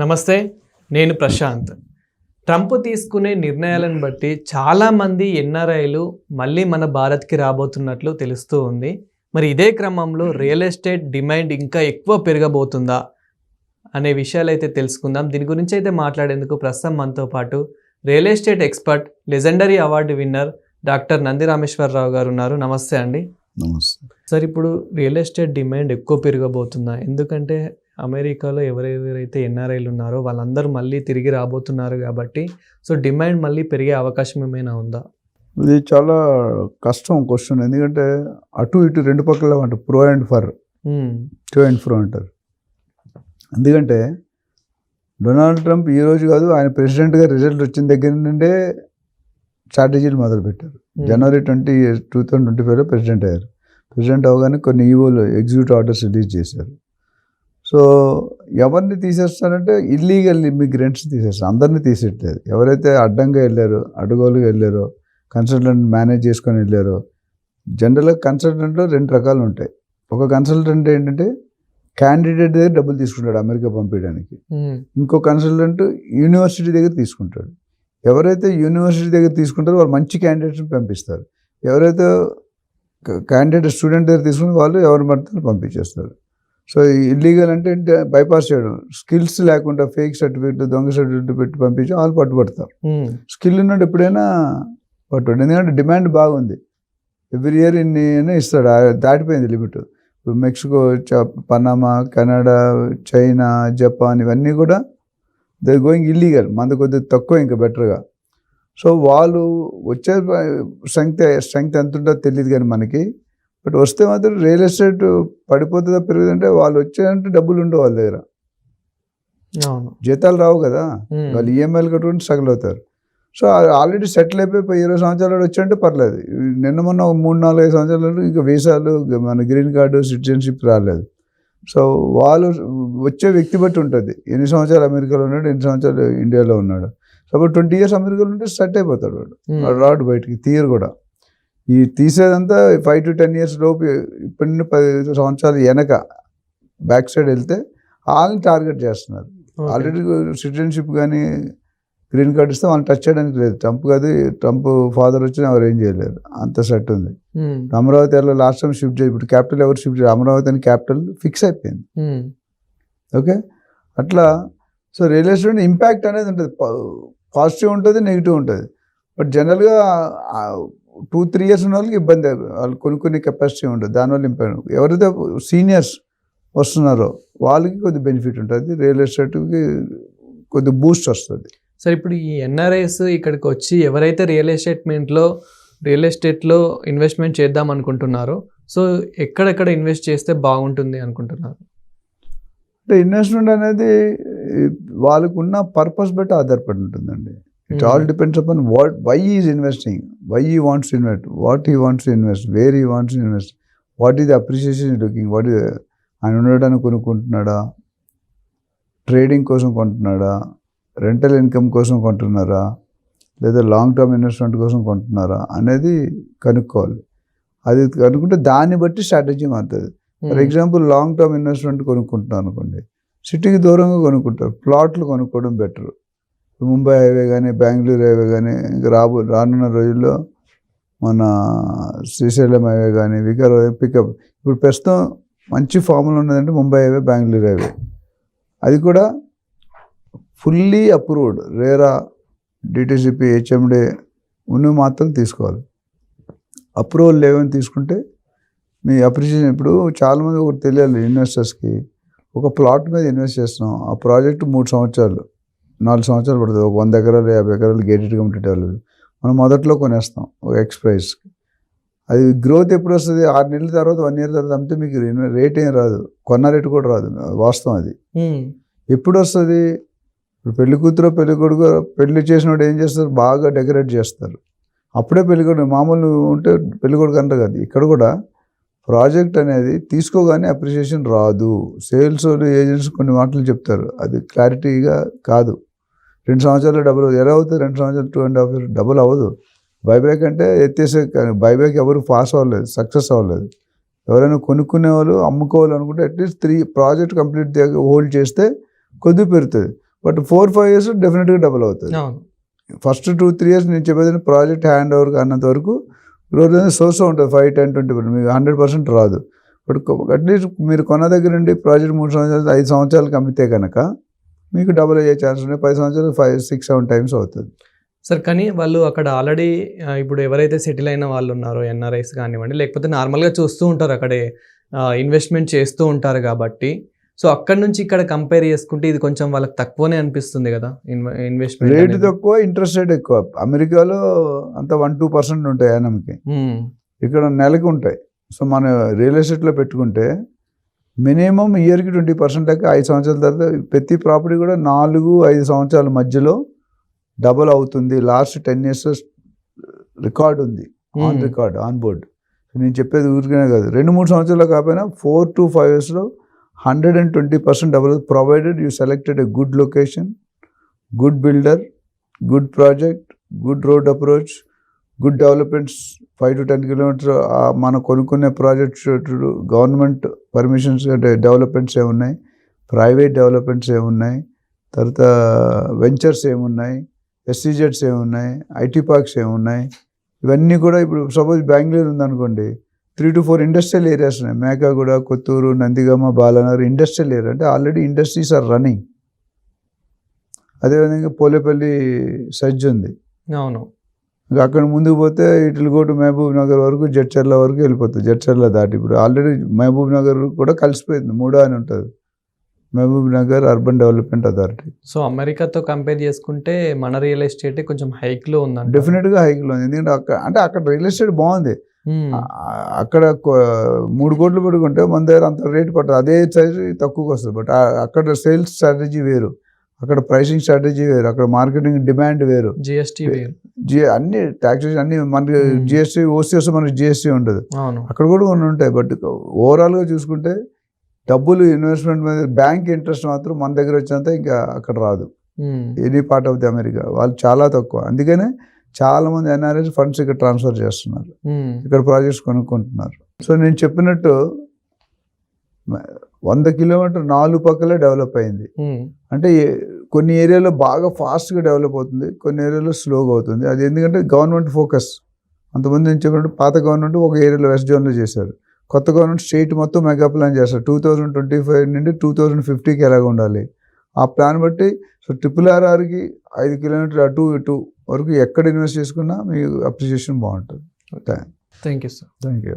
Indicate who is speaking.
Speaker 1: నమస్తే నేను ప్రశాంత్. ట్రంప్ తీసుకునే నిర్ణయాలను బట్టి చాలామంది ఎన్ఆర్ఐలు మళ్ళీ మన భారత్కి రాబోతున్నట్లు తెలుస్తూ ఉంది. మరి ఇదే క్రమంలో రియల్ ఎస్టేట్ డిమాండ్ ఇంకా ఎక్కువ పెరగబోతుందా అనే విషయాలు అయితే తెలుసుకుందాం. దీని గురించి అయితే మాట్లాడేందుకు ప్రస్తుతం మనతో పాటు real estate expert legendary award winner doctor Nandi Rameshwararao గారు ఉన్నారు. నమస్తే అండి.
Speaker 2: నమస్తే.
Speaker 1: సార్ ఇప్పుడు రియల్ ఎస్టేట్ డిమాండ్ ఎక్కువ పెరగబోతుందా? ఎందుకంటే అమెరికాలో ఎవరెవరైతే ఎన్ఆర్ఐలు ఉన్నారో వాళ్ళందరూ మళ్ళీ తిరిగి రాబోతున్నారు కాబట్టి సో డిమాండ్ మళ్ళీ పెరిగే అవకాశం ఏమైనా ఉందా?
Speaker 2: ఇది చాలా కష్టం క్వశ్చన్. ఎందుకంటే అటు ఇటు రెండు పక్కల అంటారు pro and for. To and fro అంటారు. ఎందుకంటే డొనాల్డ్ ట్రంప్ ఈ రోజు కాదు ఆయన ప్రెసిడెంట్గా రిజల్ట్ వచ్చిన దగ్గర నుండే స్ట్రాటజీలు మొదలుపెట్టారు. జనవరి ట్వంటీ టూ థౌజండ్ ట్వంటీ ఫైవ్లో ప్రెసిడెంట్ అయ్యారు. ప్రెసిడెంట్ అవగానే కొన్ని ఈవోలు ఎగ్జిక్యూటివ్ ఆర్డర్స్ రిలీజ్ చేశారు. సో ఎవరిని తీసేస్తారంటే ఇల్లీగల్ ఇమిగ్రెంట్స్ తీసేస్తారు. అందరినీ తీసేయట్లేదు. ఎవరైతే అడ్డంగా వెళ్ళారో అడ్డగోలుగా వెళ్ళారో కన్సల్టెంట్ మేనేజ్ చేసుకొని వెళ్ళారో జనరల్గా కన్సల్టెంట్లో రెండు రకాలు ఉంటాయి. ఒక కన్సల్టెంట్ ఏంటంటే క్యాండిడేట్ దగ్గర డబ్బులు తీసుకుంటాడు అమెరికా పంపించడానికి. ఇంకో కన్సల్టెంట్ యూనివర్సిటీ దగ్గర తీసుకుంటాడు. ఎవరైతే యూనివర్సిటీ దగ్గర తీసుకుంటారో వాళ్ళు మంచి క్యాండిడేట్స్ని పంపిస్తారు. ఎవరైతే క్యాండిడేట్ స్టూడెంట్ దగ్గర తీసుకుని వాళ్ళు ఎవరు పడితే పంపించేస్తారు. సో ఇల్లీగల్ అంటే బైపాస్ చేయడం. స్కిల్స్ లేకుండా ఫేక్ సర్టిఫికేట్ దొంగ సర్టిఫికేట్ పెట్టి పంపించి వాళ్ళు పట్టుబడతారు. స్కిల్ ఉన్నాడు ఎప్పుడైనా పట్టుబడి ఎందుకంటే డిమాండ్ బాగుంది. ఎవ్రీ ఇయర్ ఇన్ని అని ఇస్తాడు. దాటిపోయింది లిమిట్ ఇప్పుడు Mexico Panama Canada China Japan ఇవన్నీ కూడా దే గోయింగ్ ఇల్లీగల్ మన కొద్దిగా తక్కువ ఇంకా బెటర్గా సో వాళ్ళు వచ్చే స్ట్రెంగ్త్ స్ట్రెంగ్త్ ఎంత ఉంటుందో తెలియదు కానీ మనకి బట్ వస్తే మాత్రం రియల్ ఎస్టేట్ పడిపోతుందా పెరుగుతుందంటే వాళ్ళు వచ్చారంటే డబ్బులు ఉండవు వాళ్ళ దగ్గర. జీతాలు రావు కదా. వాళ్ళు ఈఎంఐలు కట్టుకుని స్ట్రగుల్ అవుతారు సో ఆల్రెడీ సెటిల్ అయిపోయి ఇరవై సంవత్సరాలు వచ్చంటే పర్లేదు. నిన్న మొన్న ఒక మూడు నాలుగు ఐదు సంవత్సరాలు ఇంకా వీసాలు మన గ్రీన్ కార్డు సిటిజన్షిప్ రాలేదు. సో వాళ్ళు వచ్చే వ్యక్తి బట్టి ఉంటుంది. ఎన్ని సంవత్సరాలు అమెరికాలో ఉన్నాడు ఎన్ని సంవత్సరాలు ఇండియాలో ఉన్నాడు. సో అప్పుడు ట్వంటీ ఇయర్స్ అమెరికాలో ఉంటే సెట్ అయిపోతాడు వాడు. వాడు రాడు బయటికి తీయరు కూడా. ఈ తీసేదంతా ఫైవ్ టు టెన్ ఇయర్స్ లోపు ఇప్పటి నుండి పది సంవత్సరాలు వెనక బ్యాక్ సైడ్ వెళ్తే వాళ్ళని టార్గెట్ చేస్తున్నారు. ఆల్రెడీ సిటిజన్షిప్ కానీ గ్రీన్ కార్డు ఇస్తే వాళ్ళని టచ్ చేయడానికి లేదు. ట్రంప్ కాదు ట్రంప్ ఫాదర్ వచ్చినా ఎవరు ఏం చేయలేరు. అంత సెట్ ఉంది. అమరావతి ఎలా లాస్ట్ టైం షిఫ్ట్ చేసి ఇప్పుడు క్యాపిటల్ ఎవరు షిఫ్ట్ చేయాలి అమరావతి అని క్యాపిటల్ ఫిక్స్ అయిపోయింది. ఓకే? అట్లా సో రియల్ ఎస్టేట్ ఇంపాక్ట్ అనేది ఉంటుంది. పాజిటివ్ ఉంటుంది నెగిటివ్ ఉంటుంది. బట్ జనరల్గా టూ త్రీ ఇయర్స్ ఉన్న వాళ్ళకి ఇబ్బంది వాళ్ళు కొన్ని కొన్ని కెపాసిటీ ఉంటుంది దానివల్ల ఇంపాక్ట్ ఎవరైతే సీనియర్స్ వస్తున్నారో వాళ్ళకి కొద్ది బెనిఫిట్ ఉంటుంది. రియల్ ఎస్టేట్కి కొద్ది బూస్ట్ వస్తుంది.
Speaker 1: సార్ ఇప్పుడు ఈ ఎన్ఆర్ఐస్ ఇక్కడికి వచ్చి ఎవరైతే రియల్ ఎస్టేట్మెంట్లో రియల్ ఎస్టేట్లో ఇన్వెస్ట్మెంట్ చేద్దాం అనుకుంటున్నారో సో ఎక్కడెక్కడ ఇన్వెస్ట్ చేస్తే బాగుంటుంది అనుకుంటున్నారు?
Speaker 2: అంటే ఇన్వెస్ట్మెంట్ అనేది వాళ్ళకు ఉన్న పర్పస్ బట్టి ఆధారపడి ఉంటుందండి. It all depends upon what why is investing why he wants invest what he wants invest where he wants invest what is appreciation looking what is ఆయన ఉండడానికి కొనుక్కుంటున్నాడా? ట్రేడింగ్ కోసం కొంటున్నాడా? రెంటల్ ఇన్కమ్ కోసం కొంటున్నారా? లేదా లాంగ్ టర్మ్ ఇన్వెస్ట్మెంట్ కోసం కొంటున్నారా? అనేది కనుక్కోవాలి. అది కనుక్కుంటే దాన్ని బట్టి స్ట్రాటజీ మారుతుంది. For example long term investment కొనుక్కుంటున్నాను అనుకోండి. సిటీకి దూరంగా కొనుక్కుంటారు. ప్లాట్లు కొనుక్కోవడం బెటర్ ముంబై హైవే కానీ బెంగళూరు హైవే కానీ ఇంకా రాబో రానున్న రోజుల్లో మన శ్రీశైలం హైవే కానీ వికార్ పికప్ ఇప్పుడు ప్రస్తుతం మంచి ఫార్ములా ఉన్నదంటే ముంబై హైవే బెంగళూరు హైవే. అది కూడా fully approved RERA DTCP HMDA ఉన్నవి మాత్రం తీసుకోవాలి. అప్రూవల్ లేవని తీసుకుంటే మీ అప్రిషియేషన్ ఇప్పుడు చాలామంది ఒకటి తెలియాలి ఇన్వెస్టర్స్కి ఒక ప్లాట్ మీద ఇన్వెస్ట్ చేస్తున్నాం. ఆ ప్రాజెక్ట్ మూడు సంవత్సరాలు. నాలుగు సంవత్సరాలు పడుతుంది. ఒక వంద ఎకరాలు యాభై ఎకరాలు గేటెడ్ కమిటీ మనం మొదట్లో కొనేస్తాం ఒక ఎక్స్ ప్రైస్కి అది గ్రోత్ ఎప్పుడు వస్తుంది? ఆరు నెలల తర్వాత వన్ ఇయర్ తర్వాత అమ్మితే మీకు రేట్ ఏం రాదు. కొన్న రేటు కూడా రాదు. వాస్తవం అది. ఎప్పుడు వస్తుంది? ఇప్పుడు పెళ్ళి కూతురు పెళ్ళి కొడుకు పెళ్ళి చేసినోడు ఏం చేస్తారు? బాగా డెకరేట్ చేస్తారు. అప్పుడే పెళ్ళి కొడుకు మామూలు ఉంటే పెళ్ళి కొడుకు అంటారు కదా. ఇక్కడ కూడా ప్రాజెక్ట్ అనేది తీసుకోగానే అప్రిషియేషన్ రాదు. సేల్స్ ఏజెంట్స్ కొన్ని మాటలు చెప్తారు. అది క్లారిటీగా కాదు. రెండు సంవత్సరాలు డబుల్ ఎలా అవుతుంది? రెండు సంవత్సరాలు two and half year double అవ్వదు. బైబ్యాక్ అంటే ఎత్తేసే బైబ్యాక్ ఎవరు పాస్ అవ్వలేదు సక్సెస్ అవ్వలేదు. ఎవరైనా కొనుక్కునే వాళ్ళు అమ్ముకోవాలి అనుకుంటే at least three project complete hold చేస్తే కొద్ది పెరుగుతుంది. బట్ ఫోర్ ఫైవ్ ఇయర్స్ డెఫినెట్గా డబుల్ అవుతుంది. ఫస్ట్ టూ త్రీ ఇయర్స్ నేను చెప్పేది ప్రాజెక్ట్ హ్యాండ్ ఓవర్ అన్నంత వరకు అనేది సోర్స్ ఉంటుంది. ఫైవ్ టెన్ ట్వంటీ పర్సెంట్ మీకు హండ్రెడ్ పర్సెంట్ రాదు. బట్ అట్లీస్ట్ మీరు కొన్న దగ్గర నుండి ప్రాజెక్ట్ మూడు సంవత్సరాలు ఐదు సంవత్సరాలకు అమ్మితే కనుక మీకు డబుల్ అయ్యే ఛాన్స్ ఉన్నాయి. పది సంవత్సరాలు ఫైవ్ సిక్స్ సెవెన్ టైమ్స్ అవుతుంది.
Speaker 1: సార్ కానీ వాళ్ళు అక్కడ ఆల్రెడీ ఇప్పుడు ఎవరైతే సెటిల్ అయిన వాళ్ళు ఉన్నారో ఎన్ఆర్ఐస్ కానివ్వండి లేకపోతే నార్మల్గా చూస్తూ ఉంటారు అక్కడే ఇన్వెస్ట్మెంట్ చేస్తూ ఉంటారు కాబట్టి సో అక్కడ నుంచి ఇక్కడ కంపేర్ చేసుకుంటే ఇది కొంచెం వాళ్ళకి తక్కువనే అనిపిస్తుంది కదా
Speaker 2: రేటు
Speaker 1: ఇన్వెస్ట్మెంట్
Speaker 2: తక్కువ ఇంట్రెస్ట్ రేట్ ఎక్కువ. అమెరికాలో అంత వన్ టూ పర్సెంట్ ఉంటాయి యానంకి ఇక్కడ నెలకి ఉంటాయి. సో మన రియల్ ఎస్టేట్లో పెట్టుకుంటే మినిమం ఇయర్కి ట్వంటీ పర్సెంట్ దాకా ఐదు సంవత్సరాల తర్వాత ప్రతి ప్రాపర్టీ కూడా నాలుగు ఐదు సంవత్సరాల మధ్యలో డబుల్ అవుతుంది. లాస్ట్ టెన్ ఇయర్స్ రికార్డ్ ఉంది. On
Speaker 1: Hmm.
Speaker 2: Record on board. నేను చెప్పేది ఊరికనే కాదు. రెండు మూడు సంవత్సరాలు కాకపోయినా ఫోర్ టు ఫైవ్ ఇయర్స్లో hundred and twenty percent double provided you selected a good location good builder good project good road approach good developments five to ten kilometre మనం కొనుక్కునే ప్రాజెక్ట్స్ గవర్నమెంట్ పర్మిషన్స్ అంటే డెవలప్మెంట్స్ ఏమున్నాయి private developments ఏమున్నాయి తర్వాత ventures ఏమున్నాయి ఎస్సీజెడ్స్ ఏమున్నాయి IT parks ఏమున్నాయి ఇవన్నీ కూడా ఇప్పుడు సపోజ్ బెంగళూరు ఉందనుకోండి three to four industrial areas ఉన్నాయి. మేకాగూడ కొత్తూరు నందిగామ బాలనగర్ ఇండస్ట్రియల్ ఏరియా అంటే ఆల్రెడీ ఇండస్ట్రీస్ ఆర్ రన్నింగ్ అదేవిధంగా పోలేపల్లి సజ్జ ఉంది.
Speaker 1: అవును.
Speaker 2: ఇంకా అక్కడ ముందుకు పోతే ఇట్లు గోటు మహబూబ్ నగర్ వరకు జడ్చర్ల వరకు వెళ్ళిపోతుంది జడ్చర్ల దాటి ఇప్పుడు ఆల్రెడీ మహబూబ్ నగర్ కూడా కలిసిపోయింది. మూడో అని ఉంటుంది Mahabubnagar urban development authority
Speaker 1: so అమెరికాతో కంపేర్ చేసుకుంటే మన రియల్ ఎస్టేట్ కొంచెం హైక్లో ఉందండి
Speaker 2: డెఫినెట్గా హైక్లో ఉంది. ఎందుకంటే అక్కడ అంటే అక్కడ రియల్ ఎస్టేట్ బాగుంది. ఆ- అక్కడ మూడు కోట్లు పెట్టుకుంటే మన దగ్గర అంత రేట్ పడుతుంది అదే సైజ్ తక్కువకి వస్తుంది. బట్ అక్కడ సేల్స్ స్ట్రాటజీ వేరు. అక్కడ ప్రైసింగ్ స్ట్రాటజీ వేరు అక్కడ మార్కెటింగ్ డిమాండ్ వేరు.
Speaker 1: జిఎస్టీ
Speaker 2: అన్ని ట్యాక్సెస్ అన్ని మనకి
Speaker 1: Hmm.
Speaker 2: జిఎస్టీ ఓసీ వస్తే మనకి జిఎస్టీ ఉండదు
Speaker 1: అవును.
Speaker 2: అక్కడ కూడా కొన్ని ఉంటాయి బట్ ఓవరాల్గా చూసుకుంటే డబ్బులు ఇన్వెస్ట్మెంట్ మీద బ్యాంక్ ఇంట్రెస్ట్ మాత్రం మన దగ్గర వచ్చినంత ఇంకా అక్కడ రాదు. Any part of the America వాళ్ళు చాలా తక్కువ. అందుకనే చాలా మంది ఎన్ఆర్ఎస్ ఫండ్స్ ఇక్కడ ట్రాన్స్ఫర్ చేస్తున్నారు.
Speaker 1: ఉమ్,
Speaker 2: ఇక్కడ ప్రాజెక్ట్స్ కొనుక్కుంటున్నారు. సో నేను చెప్పినట్టు వంద కిలోమీటర్ నాలుగు పక్కలే డెవలప్ అయింది.
Speaker 1: ఉమ్,
Speaker 2: అంటే కొన్ని ఏరియాలో బాగా ఫాస్ట్గా డెవలప్ అవుతుంది కొన్ని ఏరియాలో స్లోగా అవుతుంది. అది ఎందుకంటే గవర్నమెంట్ ఫోకస్ అంతమంది నేను చెప్పినట్టు పాత గవర్నమెంట్ ఒక ఏరియాలో వెస్ట్ జోన్లో చేశారు. కొత్త గవర్నమెంట్ స్టేట్ మొత్తం మెగా ప్లాన్ చేస్తారు టూ థౌజండ్ ట్వంటీ ఫైవ్ నుండి టూ థౌజండ్ ఫిఫ్టీకి ఎలాగ ఉండాలి? ఆ ప్లాన్ బట్టి సో ట్రిపుల్ ఆర్ఆర్కి ఐదు కిలోమీటర్ అటు ఇటు వరకు ఎక్కడ ఇన్వెస్ట్ చేసుకున్నా మీ అప్రిషియేషన్ బాగుంటుంది.
Speaker 1: Thank you sir
Speaker 2: thank you